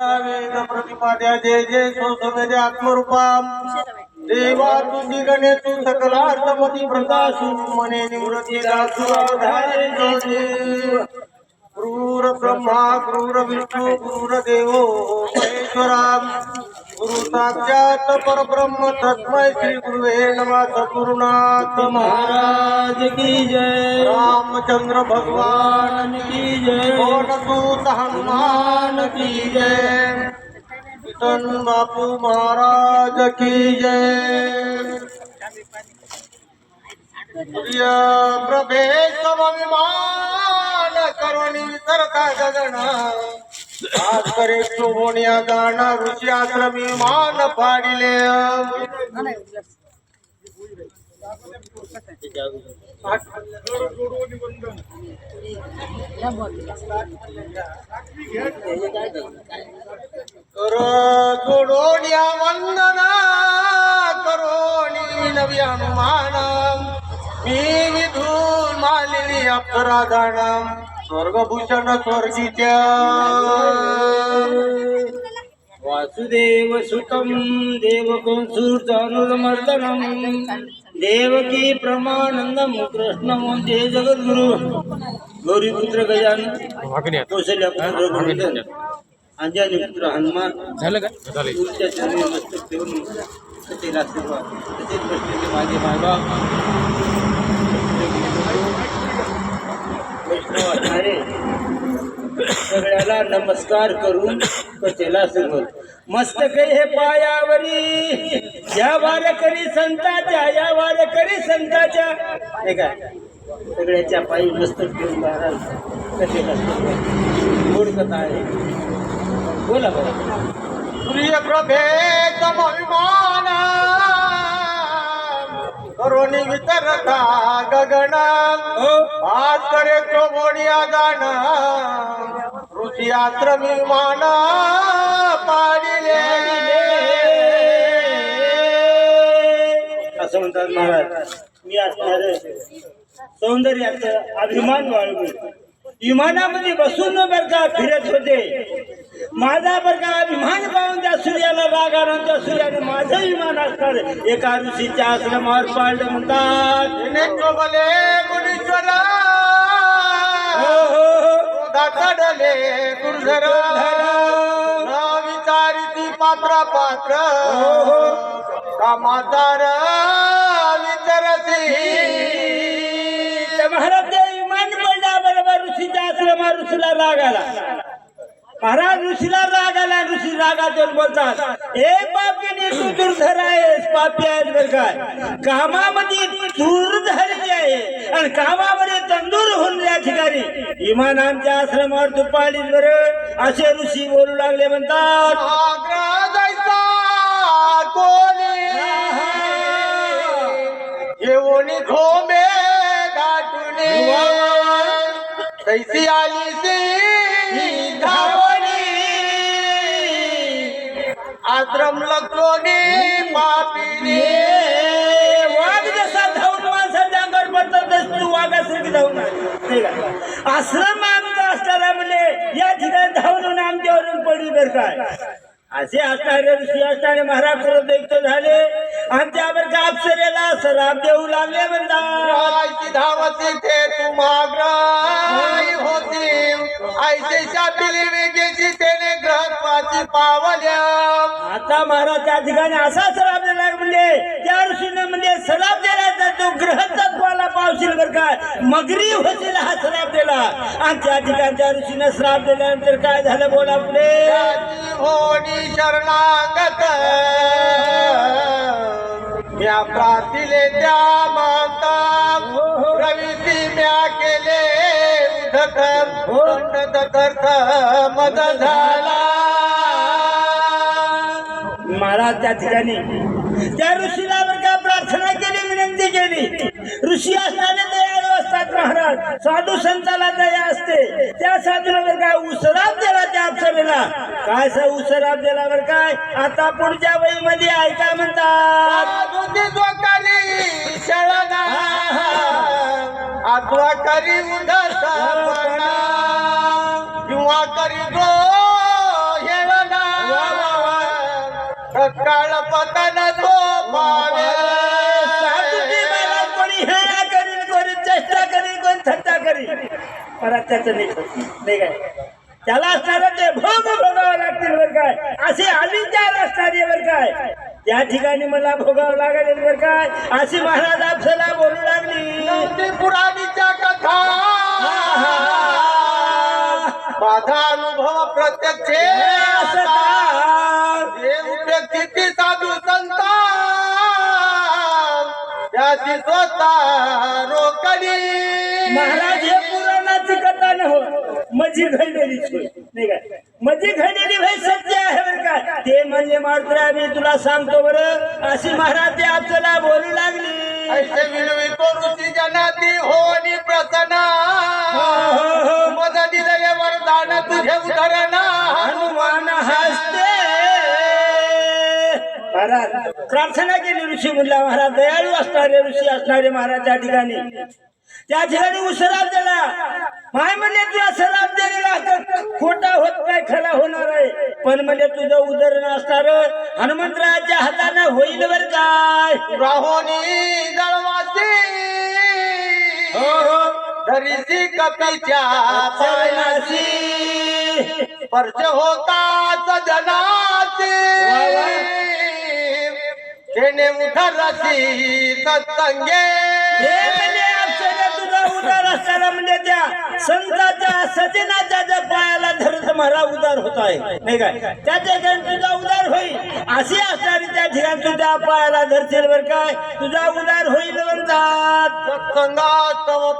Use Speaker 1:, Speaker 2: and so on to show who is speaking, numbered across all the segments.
Speaker 1: प्रतिपाद्या जय जय सोसमेजे आत्मरूपाम. देवा तुझी गणेशु सकलार्थमती प्रकाशु मने निवृत्ती दासु अवधारे क्रूर ब्रह्मा, क्रूर विष्णु, क्रूर देवो, महेश्वरा। गुरु साक्षात पर ब्रह्म तस्मै श्री गुरुवे नमः सद्गुरुनाथ महाराज की जय। रामचंद्र भगवान की जय। सूत हनुमान की जय। किशन बापू महाराज की जय। प्रभेश अभिमान। करुणी विसरता गगन आज करे शोभोनिया गाण ऋषी आश्रमी मान पाडिले. करो जोडोनिया वंदना करोनी नवी हनुमान. मी विधून मालिनी अप्सरा स्वर्गभूषण स्वर्गीच्या
Speaker 2: वासुदेव सुतम देवकंसूर्चानुमर्दनम देवकी प्रमानंदम कृष्ण वंदे जगद्गुरु. गौरीपुत्र गजान कौशल्य पुत्र गोविंद अंजनी पुत्र हनुमान.
Speaker 3: झालं का?
Speaker 2: तुमच्या चरणी मस्तक आशीर्वाद बसलेले माझे मायबाप वाटणारे सगळ्याला नमस्कार करून कथेला सुरुवात मस्तक हे पायावरी या वारकरी संताच्या या वारकरी संताच्या. हे काय? सगळ्याच्या पायी मस्तक घेऊन महाराज कथेला सुरुवात गोड कथा आहे. बोला बरं.
Speaker 1: प्रिय प्रभेद अभिमान. करोनी विसरता गगन
Speaker 2: हो.
Speaker 1: आज करे शोभोनिया गाण. ऋषी आश्रमी मान पाडिले.
Speaker 2: असं म्हणतात महाराज. मी असणार सौंदर्याचं अभिमान बाळगून. विमानामध्ये बसून बर का फिरत होते. माझा बर का अभिमान पाहून त्या सूर्याला राग आला आणि त्या सूर्याने माझं विमान असणार एका ऋषीच्या आश्रमावर पाळलं म्हणतात हो हो हो.
Speaker 1: विचारिती पात्र पात्र. कामाचार विचारती
Speaker 2: महाराज ते विमान पडल्या बरोबर ऋषीच्या आश्रमा ऋषीला राग आला. महाराज ऋषीला राग आला ऋषी रागात येऊन बोलतात. ए पापीने तू दुर्धर आहेस पापी आहेस बरं काय कामामध्ये दूर झालेली आहे आणि कामामध्ये तंदूर होऊन या ठिकाणी. इमान आमच्या आश्रमावर तू पाळीस बरं. असे ऋषी बोलू लागले म्हणतात
Speaker 1: येऊनी धोमे गाठुनी तैसी आली सी आश्रम पापिनी
Speaker 2: वाघ जसा धावून माणसाच्या अंगावर पडतात तसं वाघासारखी धावून आली. आश्रम आमचा असणारा म्हणजे या ठिकाणी धावून आमच्यावरून पडली बरं काय असे असणारे ऋषी असणारे महाराज करत झाले. झाले आमच्यावर का अप्सरेला सराप देऊ लागले म्हणतात
Speaker 1: धावती ते तुम्हाग्रही होती. ऐसे शापिली वेगेची त्याने ग्रहपाची पावल्या.
Speaker 2: आता महाराज त्या ठिकाणी असा सराप दिला म्हणजे त्या ऋषीने म्हणजे सराप दिला तर तो ग्रह तत्वाला पावशील बर काय मगरी होतील हा सराप दिला आणि त्या ठिकाणी त्या ऋषीने श्राप दिल्यानंतर काय झालं बोला पुढे?
Speaker 1: त्याची होणी शरणागत. म्या प्रार्थीले त्या माता प्रविती म्या केले उधक दंड दर्थ मद झाला.
Speaker 2: महाराज त्या ठिकाणी त्या ऋषीला बर का प्रार्थना केली विनंती केली. ऋषी असणारे दयाळू असतात महाराज साधू संताला दया असते. त्या साधूला बर काय उसराब दिला त्या अप्सरेला काय सा उसराब बर काय? आता पुढच्या वहीमध्ये ऐका म्हणतात?
Speaker 1: आत्वा करी उदास किंवा करी गो तत्काळ पतन तो
Speaker 2: मला कोणी हेळा करीन कोणी चेष्टा करीन कोणी थट्टा करीन. मला त्याचं नाही. नाही काय? त्याला असणारं ते भोग भोगावं लागतील बर काय. असे अविचार असणारे बर काय. त्या ठिकाणी मला भोगावं लागेल बर काय. अशी महाराज आपल्याला बोलू लागली.
Speaker 1: पुराणीच्या कथा. माझा अनुभव प्रत्यक्ष व्यक्तीची साधू संत त्याची स्वतः रोकडी.
Speaker 2: महाराज हे पुराणाची कथा न हो मजी घडलेली सोय. नाही काय मजी घडलेली भाई सत्य आहे बरं काय ते म्हणजे मात्र मी तुला सांगतो बरं. अशी महाराज ते आपल्याला बोलू लागली.
Speaker 1: ऐसे विलवितो ऋषी जनाती वरदान तुझे उधरणा
Speaker 2: हनुमान हसते. महाराज प्रार्थना केली ऋषी म्हणला महाराज. दयाळू असणारे ऋषी असणारे महाराज त्या ठिकाणी. त्या ठिकाणी उसराब दिला. माय म्हणले तुला सराब दिलेला खोटा होत काय खरा होणार आहे. पण म्हणजे तुझं उदरण असणार हनुमंतराच्या हाताने होईल बर काय.
Speaker 1: राहोनी जळवासी.
Speaker 2: हो हो.
Speaker 1: धरीसी कपीच्या पायासी
Speaker 2: चरणाशी
Speaker 1: स्पर्श होता सजनाची
Speaker 2: वा
Speaker 1: तेने उधरसी सत्संगे.
Speaker 2: उदार असताना म्हणजे त्या संताच्या सजनाच्या ज्या पायाला धरत मला उदार होत आहे. नाही काय? त्या ठिकाणी तुझा उदार होईल. अशी असणारी त्या ठिकाणी तुझ्या पायाला धरतील बर काय? तुझा उदार होईल म्हणतात.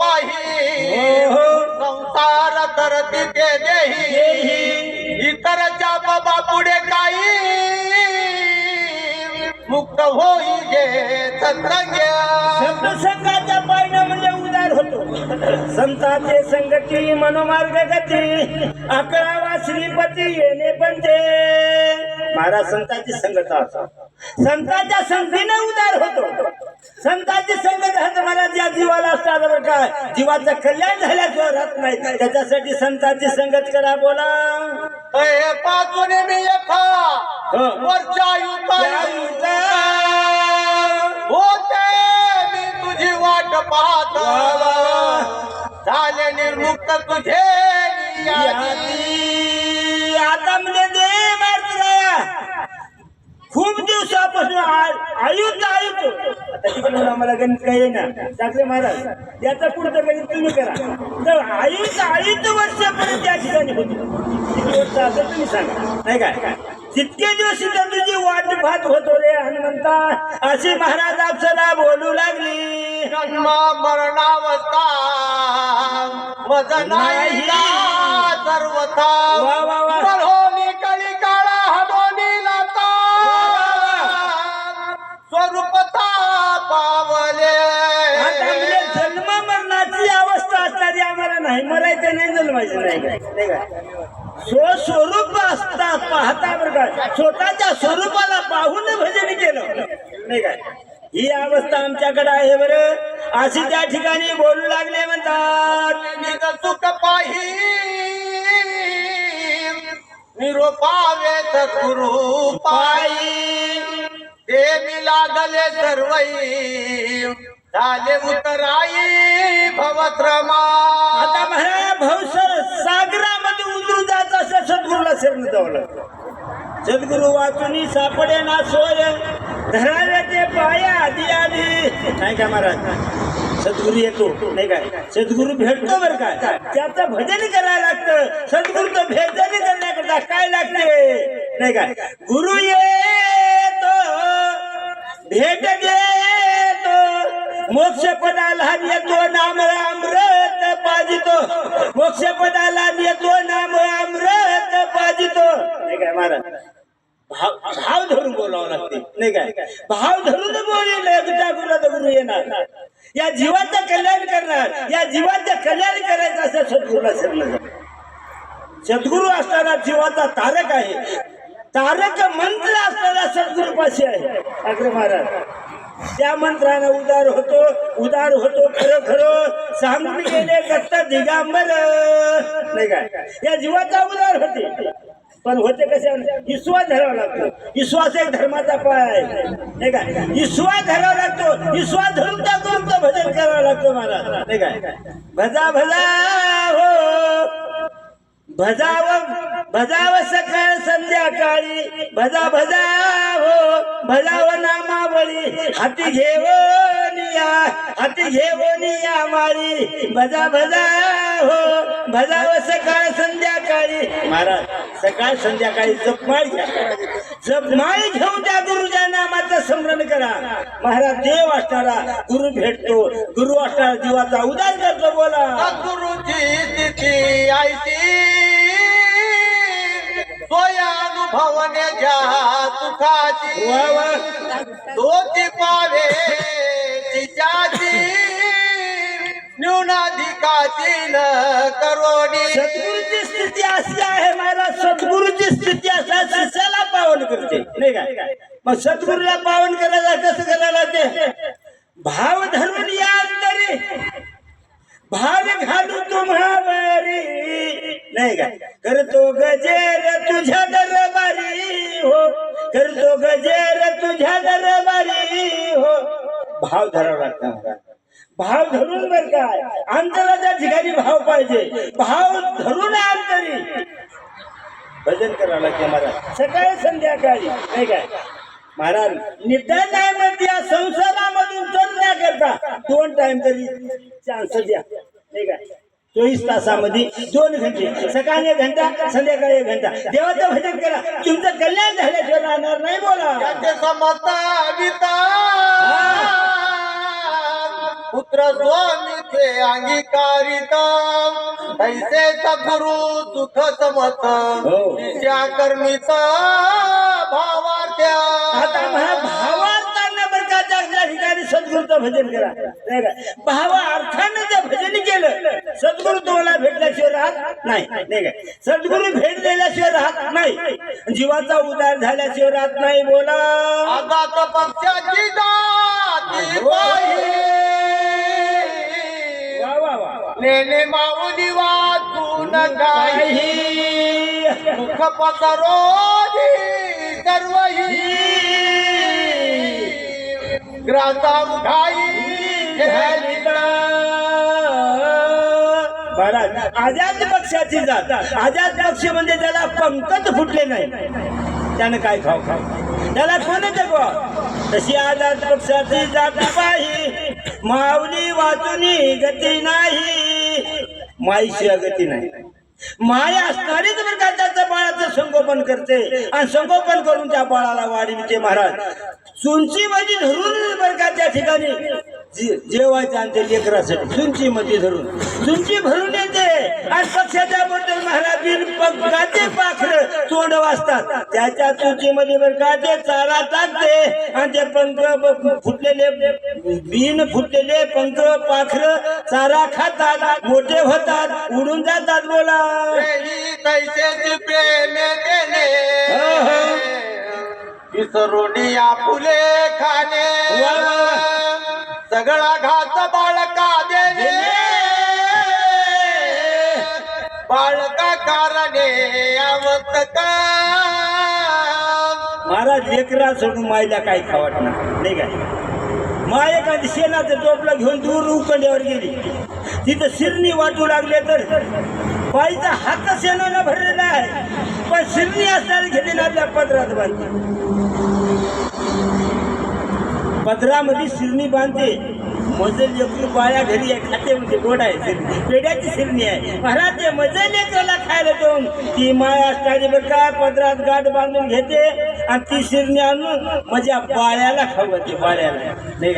Speaker 1: पाही.
Speaker 2: हो हो.
Speaker 1: संसार करती ते देही. इतरच्या बाबा पुढे काही. मुक्त होई जे सत्संग
Speaker 2: पायनं म्हणजे उदार होतो संताचे संगती मनोमार्ग गती. अकरावा श्रीपती येणे पण ते. महाराज संताची संगत संताच्या संगतीने उदार होतो. संताची संगत हा तुम्हाला ज्या जीवाला असतात बरं काय जीवाचं कल्याण झाल्याशिवाय राहत नाही. त्याच्यासाठी संताची संगत करा बोला.
Speaker 1: हे पाचून मी यथा.
Speaker 2: हो.
Speaker 1: युता होते मी तुझी वाट पाहत. झाले निर्मुक्त तुझे
Speaker 2: आता म्हणजे दे खूप दिवसापासून आ- आयुध आयुध. आता तिकडून आम्हाला गणित काही येणार टाकले महाराज याचा पुढचं गणित तुम्ही करा. तर आयुध आयुध वर्षापर्यंत या ठिकाणी होती. किती वर्ष असं तुम्ही सांगा. नाही काय? जितके दिवस तुझी वाट पाहत होतो रे हनुमंता अशी महाराज आपल्याला बोलू लागली.
Speaker 1: जन्म मरणावस्था का सर्वथा.
Speaker 2: वा, वा, वा.
Speaker 1: मरोनी कळी काळा हदोनी लाता स्वरूपता पावले.
Speaker 2: नाही मरायचं नाही जन्मायचं नाही. काय नाही स्वस्वरूप असता पाहता बरं का. स्वतःच्या स्वरूपाला पाहून भजन केलं. नाही काय ही अवस्था आमच्याकडे आहे बरं. अशी त्या ठिकाणी बोलू लागले म्हणतात
Speaker 1: निज सुख पाही निरोपावे सद्गुरु पायी मी लागले सर्वई झाले उतराई भवत्रमा.
Speaker 2: आता भवसर सागरामध्ये उतरू जात असं सद्गुरूला शरण जावं लागतं. सद्गुरु वाचून सापडे ना सोय. धरावे ते पाया आधी आधी. नाही का महाराज? सद्गुरू येतो नाही काय सद्गुरू भेटतो बरं काय त्याचं भजन करायला लागतं. सद्गुरूचं भेटन करण्याकरता काय लागते? नाही काय गुरु येतो भेट दे. मोक्ष पदाला येतो नाम अमृत पाजितो. मोक्ष पदाला येतो नाम अमृत पाजितो. नाही काय महाराज? भाव भाव धरून बोलावं लागते. नाही काय? भाव धरून बोलेल एकदा गुरु गुरु येणार या जीवाचं कल्याण करणार या जीवाचं कल्याण करायचं असं सद्गुरूला शरण सद्गुरू असताना जीवाचा तारक आहे. तारक मंत्र असताना सद्गुरूपाशी आहे. अग्र महाराज त्या मंत्रानं उदार होतो उदार होतो खरं खरं. सांगून गेले दत्त दिगांबर. नाही काय या जीवाचा उदार होते. पण होते कसे? विश्वास धरावा लागतो. विश्वास एक धर्माचा पाय. आहे नाही काय विश्वास धरावा लागतो. विश्वास धरून त्या तुमचं भजन करावं लागतो मला नाही काय भजा भजा हो. भजाव भजाव सकाळ संध्याकाळी भजा भजा हो भजाव नामावळी. हाती घेऊन या हाती घेऊन या माळी. भजा भजा हो भजाव सकाळ संध्याकाळी. महाराज सकाळ संध्याकाळी जपमाळ घ्या. जपमाळ घेऊन त्या गुरुच्या नामाचं स्मरण करा. महाराज देव असणारा गुरु भेटतो. गुरु असणारा जीवाचा उदार करतो बोला.
Speaker 1: गुरुची आयती सोया अनुभवने ज्या सुखाची पावे तिच्याची न्यूनाधिकाची न
Speaker 2: सद्गुरूची स्थिती अशी आहे महाराज सद्गुरूची स्थिती असा शिष्याला पावन करते नाही मग सद्गुरूला पावन करायला कसं करायला ते भाव धरून या अंतरी भाव घालू तुम्हावरी. नाही काय करतो गजेर तुझ्या दरबारी हो. करतो गजेर तुझ्या दरबारी हो. भाव धरावा लागतो भाव धरून बर काय अंतराच्या ठिकाणी भाव पाहिजे. भाव धरून अंतरी भजन करावं लागते मला सकाळी संध्याकाळी नाही काय महाराज निदान नाही म्हणते या संसारामधून करता दोन टाइम तरी चान्स द्या. चोवीस तासामध्ये दोन घंटे. सकाळी एक घंटा संध्याकाळी एक घंटा. देवाचं भजन करा. तुमचं कल्याण झाल्याशिवाय राहणार नाही बोला.
Speaker 1: पुत्र स्वामीचे अंगीकारिता. तैसे सद्गुरु सुख समत.
Speaker 2: हो.
Speaker 1: त्या
Speaker 2: आता महा भावार्थानं बरं का त्या त्या ठिकाणी सद्गुरूचं भजन करा. नाही का? भावार्थानं जर भजन केलं सद्गुरू तुम्हाला भेटल्याशिवाय राहत नाही. नाही सद्गुरू भेट दिल्याशिवाय राहत नाही. जीवाचा उद्धार झाल्याशिवाय राहत नाही बोला.
Speaker 1: आगात पक्षाची जाती पाही
Speaker 2: वा वा वा.
Speaker 1: नेने माऊली वाचून काही मुख पसरोधी. सर्वही ग्राता उठाई
Speaker 2: महाराज आझाद पक्षाची जात. आझाद पक्ष म्हणजे त्याला पंकच फुटले नाही. त्यानं काय खाऊ खाऊ? त्याला कोण जगवा? तशी आझाद पक्षाची जात पाही माऊली वाचुनी गती नाही. माईशिवाय गती नाही. माय असणारीच बरं का त्याचं बाळाचं संगोपन करते. आणि संगोपन करून त्या बाळाला वाढविते महाराज. सुंची मध्ये धरून बरं का त्या ठिकाणी जेवायचं आणि ते लेकरासाठी सुंची मध्ये धरून. सुंची भरून येते. आणि पक्षाच्या बद्दल महाराज बिन पंखाचे पाखर तोंड वाजतात. त्याच्या चुंचीमध्ये बर का ते चारा टाकते. आणि ते पंख फुटलेले बिन फुटलेले पंख पाखर चारा खातात. मोठे होतात. उडून जातात बोला.
Speaker 1: विसरून या फुले खाणे. सगळा घात बाळका देणे. बाळका कारणे आवत का?
Speaker 2: महाराज लेकरा सोडून मायला काही खावट नाही. काय माय एखादी शेणाचं टोपलं घेऊन दूर उकंड्यावर गेली. तिथं शिरणी वाटू लागले तर बाईचा हात शेणानं भरलेला आहे. पण शिरणी असणारी घेतली ना आपल्या पदरात बांधते पदरामध्ये शिरणी बांधते. मजल लेकरू बाया घरी आहे खाते म्हणजे गोड आहे. शिरणी. पेड्याची शिरणी आहे. महाराज ते मजल लेकराला खायला देऊन ती माया असणारी बरं का पदरात गाठ बांधून घेते आणि ती शिरणी आणून माझ्या बाळ्याला खाऊ घालते बाळ्याला. नाही